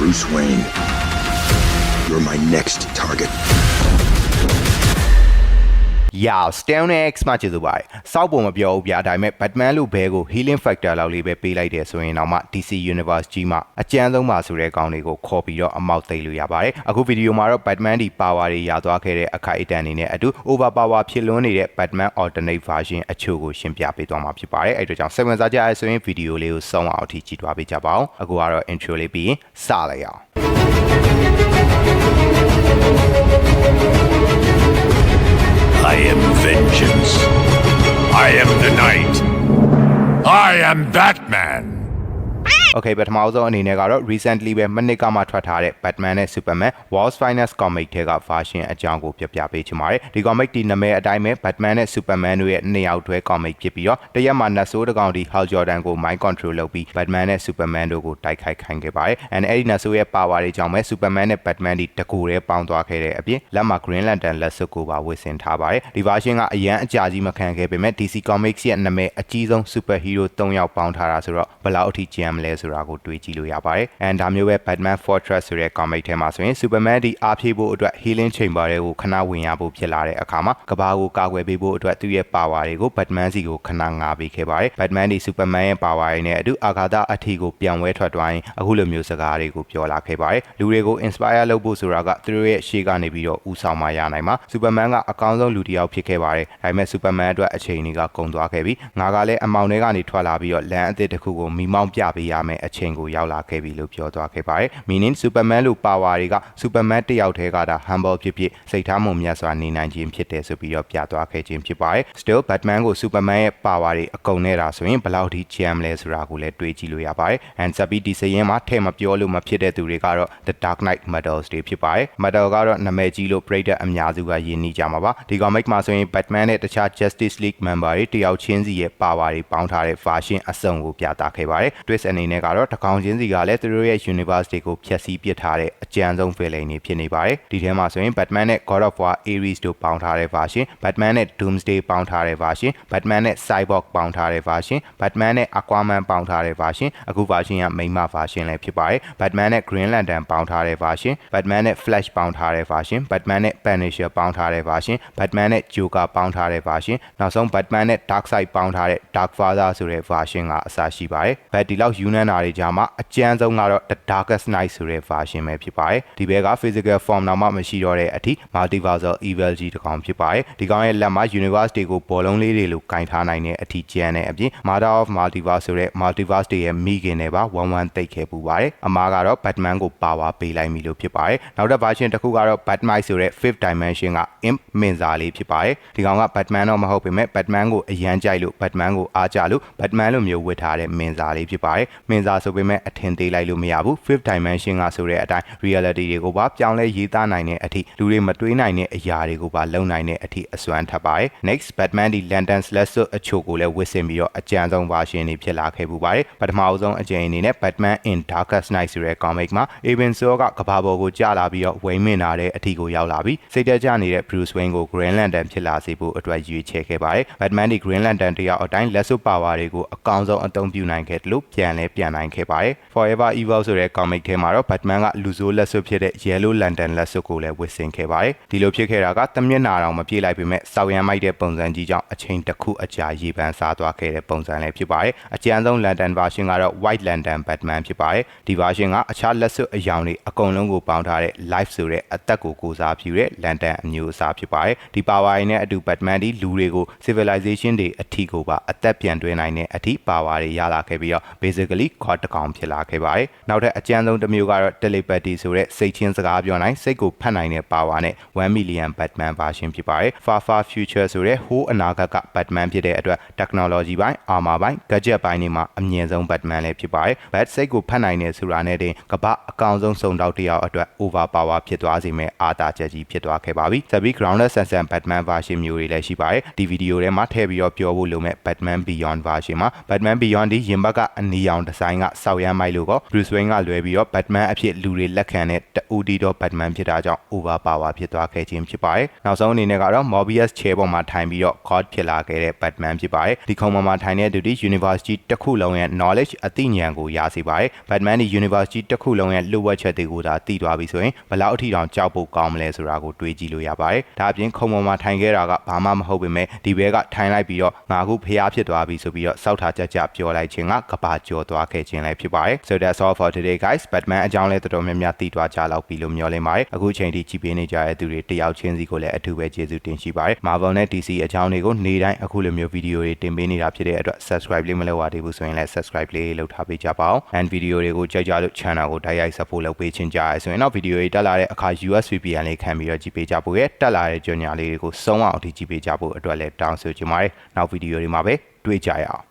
Bruce Wayne, you're my next target. ရာ Stone X မှကျေးဇူးပါတယ်။စောက်ပုံမပြောဘူးဗျာဒါပေမဲ့ Batman လို့ဘဲကို healing factor လောက်လေးပဲပေးလိုက်တယ်ဆိုရင်တော့မှ DC Universe ကြီးမှာအကျန်းဆုံးပါဆိုတဲ့ကောင်တွေကိုခေါ်ပြီးတော့အမောက်သိမ်းလို့ရပါတယ်။အခုဗီဒီယိုမှာတော့ Batman ဒီ power တွေရသွားခဲ့တဲ့အခိုက်အတန့်အနေနဲ့အတူ over power ဖြစ်လွန်းနေတဲ့ Batman alternate version အချို့ကိုရှင်းပြပေးသွားမှာဖြစ်ပါတယ်။အဲ့ဒါကြောင့်စိတ်ဝင်စားကြရဆိုရင်ဗီဒီယိုလေးကိုဆုံးအောင်အထိကြည့်သွားပေးကြပါဦး။အခုကတော့ intro လေးပြီးရင်စလိုက်အောင် Okay ပထမဆုံးအနေနဲ့ကတော့ recently ပဲမနစ်ကမှထွက်ထားတဲ့ Batman နဲ့ Superman World's Finest Comic ထဲက version အကြောင်းကိုပြပြပေးချင်ပါတယ်ဒီ comic ဒီနာမည်အတိုင်းပဲ Batman နဲ့ Superman တို့ရဲ့နှစ်ယောက်တွဲ comic ဖြစ်ပြီးတော့တရက်မှာနတ်ဆိုးတစ်ကောင်ဒီ Hal Jordan ကို mind control လုပ်ပြီး Batman နဲ့ Superman တို့ကိုတိုက်ခိုက်ခိုင်းခဲ့ပါတယ် and အဲ့ဒီနတ်ဆိုးရဲ့ power တွေကြောင့်ပဲ Superman နဲ့ Batman ဒီတကူတည်းပေါင်းသွားခဲ့တဲ့အပြင်လက်မှာ Green Lantern လက်စွပ်ကိုပါဝတ်ဆင်ထားပါတယ်ဒီ version ကအရန်အကြာကြီးမခံခဲ့ပေမဲ့ DC Comics ရဲ့နာမည်အကြီးဆုံး super hero 3ယောက်ပေါင်းထားတာဆိုတော့ဘယ်လောက်အထိကြမ်းမလဲဆိုတာကိုတွေးကြည့်လို့ရပါတယ်။ and ဒါမျိုးပဲ Batman Fortress ဆိုတဲ့ comic ထဲမှာဆိုရင် Superman ဒီအားဖြည့်ဖို့အတွက် healing chamber တွေကိုခဏဝင်ရဖို့ဖြစ်လာတဲ့အခါမှာကဘာကိုကာကွယ်ပေးဖို့အတွက်သူ့ရဲ့ power တွေကို Batman စီကိုခဏငါပေးခဲ့ပါတယ်။ Batman ဒီ Superman ရဲ့ power တွေနဲ့အတူအာဃာတအထီကိုပြန်ဝဲထွက်သွားရင်အခုလိုမျိုးစကားတွေကိုပြောလာခဲ့ပါတယ်။လူတွေကို inspire လုပ်ဖို့ဆိုတာကသူတို့ရဲ့ရှေ့ကနေပြီးတော့ဥဆောင်မှရနိုင်မှာ Superman ကအကောင်းဆုံးလူတစ်ယောက်ဖြစ်ခဲ့ပါတယ်။ဒါပေမဲ့ Superman အတွက်အချိန်တွေကကုန်သွားခဲ့ပြီးငါကလည်းအမောင်တွေကနေထွက်လာပြီးတော့လမ်းအသစ်တစ်ခုကိုမိမောင်းပြပေးရမယ်အချိန်ကိုရောက်လာခဲ့ပြီလို့ပြောသွားခဲ့ပါတယ်။ meaning Superman လို့ power တွေက Superman တစ်ယောက်တည်းကဒါ humble ဖြစ်ဖြစ်စိတ်ထားမုံမြတ်စွာနေနိုင်ခြင်းဖြစ်တယ်ဆိုပြီးတော့ပြသွားခဲ့ခြင်းဖြစ်ပါတယ်။ still Batman ကို Superman ရဲ့ power တွေအကုန်နေတာဆိုရင်ဘယ်လောက်ထိ jam လဲဆိုတာကိုလည်းတွေးကြည့်လို့ရပါတယ်။ and ဆက်ပြီးဒီစရင်မှာထဲ့မပြောလို့မဖြစ်တဲ့သူတွေကတော့ The Dark Knight Metals တွေဖြစ်ပါတယ်။ Metal ကတော့နာမည်ကြီးလို့ပြည်သက်အများစုကယဉ်နီးကြမှာပါ။ဒီ comic မှာဆိုရင် Batman နဲ့တခြား Justice League member တွေတယောက်ချင်းစီရဲ့ power တွေပေါင်းထားတဲ့ version အစုံကိုပြသခဲ့ပါတယ်။ twist အနေနဲ့ကတော့တကောင်ချင်းစီကလည်းသူတို့ရဲ့ universe တွေကိုဖျက်ဆီးပစ်ထားတဲ့အကြမ်းဆုံး villain တွေဖြစ်နေပါတယ်။ဒီထဲမှာဆိုရင် Batman နဲ့ God of War Ares တို့ပေါင်းထားတဲ့ version Batman နဲ့ Doomsday ပေါင်းထားတဲ့ version Batman နဲ့ Cyborg ပေါင်းထားတဲ့ version Batman နဲ့ Aquaman ပေါင်းထားတဲ့ version အခု version ကမိန်းမ version လည်းဖြစ်ပါတယ်။ Batman နဲ့ Green Lantern ပေါင်းထားတဲ့ version Batman နဲ့ Flash ပေါင်းထားတဲ့ version Batman နဲ့ Punisher ပေါင်းထားတဲ့ version Batman နဲ့ Joker ပေါင်းထားတဲ့ version နောက်ဆုံး Batman နဲ့ Darkseid ပေါင်းထားတဲ့ Dark Father ဆိုတဲ့ version ကအစရှိပါတယ်။ဘတ်ဒီလောက်ယူနန်နာတွေကြားမှာအကျန်းဆုံးကတော့ The Darkest Night ဆိုတဲ့ version ပဲဖြစ်ပါတယ်။ဒီဘက်က physical form တော့မှမရှိတော့တဲ့အထိ multiversal evil ကြီးတစ်ကောင်ဖြစ်ပါတယ်။ဒီကောင်ရဲ့လက်မှာ universe တွေကိုဘောလုံးလေးတွေလိုကင်ထားနိုင်တဲ့အထိကျန်တဲ့အပြင် Mother of Multiverse ဆိုတဲ့ multiverse တွေရဲ့မိခင်တွေပါဝမ်းဝမ်းသိပ်ခဲ့ပူပါတယ်။အမားကတော့ Batman ကို power ပေးလိုက်ပြီလို့ဖြစ်ပါတယ်။နောက်တစ် version တစ်ခုကတော့ Batmite ဆိုတဲ့ fifth dimension က imp မင်းစားလေးဖြစ်ပါတယ်။ဒီကောင်က Batman တော့မဟုတ်ပေမဲ့ Batman ကိုအရန်ကြိုက်လို့ Batman ကိုအားကြလို့ Batman လိုမျိုးဝတ်ထားတဲ့မင်းစားလေးဖြစ်ပါတယ်။မင်းစားဆိုပေမဲ့အထင်သေးလိုက်လို့မရဘူး fifth dimension ကဆိုတဲ့အတိုင်း reality တွေကိုပါပြောင်းလဲရေးသားနိုင်တဲ့အထိလူတွေမတွေးနိုင်တဲ့အရာတွေကိုပါလုံနိုင်တဲ့အထိအစွမ်းထပ်ပါတယ်။ next Batman ဒီ Lantern Slash အချို့ကိုလည်းဝစ်ဆင်ပြီးတော့အကြံဆုံး version တွေဖြစ်လာခဲ့ပူပါတယ်။ပထမအဆုံးအကြိမ်အနေနဲ့ Batman in Darkest Night ဆိုတဲ့ comic မှာ Even Saw ကကဘာပေါ်ကိုကြာလာပြီးတော့ဝိမ့်မင်လာတဲ့အထိကိုရောက်လာပြီးစိတ်တကြနေတဲ့ Bruce Wayne ကို Green Lantern ဖြစ်လာစေဖို့အတွက်ရွေးချယ်ခဲ့ပါတယ်။ Batman ဒီ Green Lantern တယောက်အတိုင်းလက်စွပ် power တွေကိုအကောင်းဆုံးအသုံးပြုနိုင်ခဲ့တယ်လို့ပြန်လဲပြန်နိုင်ခဲ့ပါတယ်။ Forever Evil ဆိုတဲ့ comic ထဲမှာတော့ Batman ကလူဆိုးလက်စွပ်ဖြစ်တဲ့ Yellow Lantern လက်စွပ်ကိုလည်းဝတ်ဆင်ခဲ့ပါတယ်။ဒီလိုဖြစ်ခဲ့တာကတမျက်နာတောင်မပြေးလိုက်ပေမဲ့စောက်ရမ်းမိုက်တဲ့ပုံစံကြီးကြောင့်အချိန်တစ်ခုအကြာရေပန်းစားသွားခဲ့တဲ့ပုံစံလည်းဖြစ်ပါတယ်။အကျန်းဆုံး Lantern version ကတော့ White Lantern Batman ဖြစ်ပါတယ်။ဒီ version ကအခြားလက်စွပ်အယောင်တွေအကုန်လုံးကိုပေါင်းထားတဲ့ Life ဆိုတဲ့အသက်ကိုကိုစားပြုတဲ့ Lantern အမျိုးအစားဖြစ်ပါတယ်။ဒီ power တွေနဲ့အတူ Batman ဒီလူတွေကို civilization တွေအထီကိုပါအသက်ပြန်တွဲနိုင်တဲ့အထိ power တွေရလာခဲ့ပြီးတော့ basically god တကောင်ဖြစ်လာခဲ့ပါတယ်။နောက်ထပ်အကျန်းဆုံးတစ်မျိုးကတော့ telepathy ဆိုတဲ့စိတ်ချင်းစကားပြောနိုင်စိတ်ကိုဖတ်နိုင်တဲ့ power နဲ့1 million Batman version ဖြစ်ပါတယ်။ Far Far Future ဆိုတဲ့ဟိုးအနာဂတ်က Batman ဖြစ်တဲ့အတွက် technology ဘိုင်း armor ဘိုင်း gadget ဘိုင်းတွေမှာအမြင့်ဆုံး Batman လည်းဖြစ်ပါတယ်။ Bat စိတ်ကိုဖတ်နိုင်တဲ့ဆိုတာနဲ့တင်ကပအကောင်ဆုံးစုံတောက်တစ်ယောက်အတွက် over power ဖြစ်သွားစေမဲ့အာသာချက်ကြီးဖြစ်သွားခဲ့ပါပြီ။ဆက်ပြီး grounded sense Batman version မျိုးတွေလည်းရှိပါတယ်။ဒီဗီဒီယိုထဲမှာထည့်ပြီးတော့ပြောဖို့လိုမဲ့ Batman Beyond version မှာ Batman Beyond ဒီရင်ဘက်ကအနီရောင်တစ်ဆိုင်ကစောက်ရမ်းမိုက်လို့ကော Bruce Wayne ကလွဲပြီးတော့ Batman အဖြစ်လူတွေလက်ခံတဲ့တူတီတော့ Batman ဖြစ်တာကြောင့် over power ဖြစ်သွားခဲ့ခြင်းဖြစ်ပါတယ်။နောက်ဆုံးအနေနဲ့ကတော့ Mobius chair ပေါ်မှာထိုင်ပြီးတော့ God ဖြစ်လာခဲ့တဲ့ Batman ဖြစ်ပါတယ်။ဒီခုံပေါ်မှာထိုင်တဲ့သူဒီ University တစ်ခုလုံးရဲ့ knowledge အသိဉာဏ်ကိုရစေပါတယ်။ Batman ဒီ University တစ်ခုလုံးရဲ့လိုအပ်ချက်တွေကိုသာသိသွားပြီဆိုရင်ဘယ်လောက်အထိတောင်ကြောက်ဖို့ကောင်းမလဲဆိုတာကိုတွေးကြည့်လို့ရပါတယ်။ဒါအပြင်ခုံပေါ်မှာထိုင်ခဲ့တာကဘာမှမဟုတ်ပေမဲ့ဒီဘဲကထိုင်လိုက်ပြီးတော့ငါအခုဖျားဖြစ်သွားပြီဆိုပြီးတော့စောက်ထားကြကြပြောလိုက်ခြင်းကကဘာကျော်သွားခဲ့ခြင်းလည်းဖြစ်ပါတယ်။ So that's all for today guys. Batman အကြောင်းလဲတော်တော်များများသိသွားကြလောက်ပြီလို့မျှော်လင့်ပါတယ်။အခုချိန်ထိကြည့်ပေးနေကြတဲ့သူတွေတယောက်ချင်းစီကိုလည်းအထူးပဲကျေးဇူးတင်ရှိပါတယ်။ Marvel နဲ့ DC အကြောင်းတွေကိုနေ့တိုင်းအခုလိုမျိုးဗီဒီယိုတွေတင်ပေးနေတာဖြစ်တဲ့အတွက် subscribe လေးမလုပ်ရသေးဘူးဆိုရင်လည်း subscribe လေးလုပ်ထားပေးကြပါအောင်။ and ဗီဒီယိုတွေကိုကြိုက်ကြလို့ channel ကိုတိုက်ရိုက် support လုပ်ပေးခြင်းကြရဆိုရင်တော့ဗီဒီယိုတွေတက်လာတဲ့အခါ US VPN လေးခံပြီးတော့ကြည့်ပေးကြဖို့ရဲ့တက်လာတဲ့ကြော်ညာလေးတွေကိုစုံအောင်အထိကြည့်ပေးကြဖို့အတွက်လည်းတောင်းဆိုချင်ပါတယ်။နောက်ဗီဒီယိုတွေမှာပဲတွေ့ကြရအောင်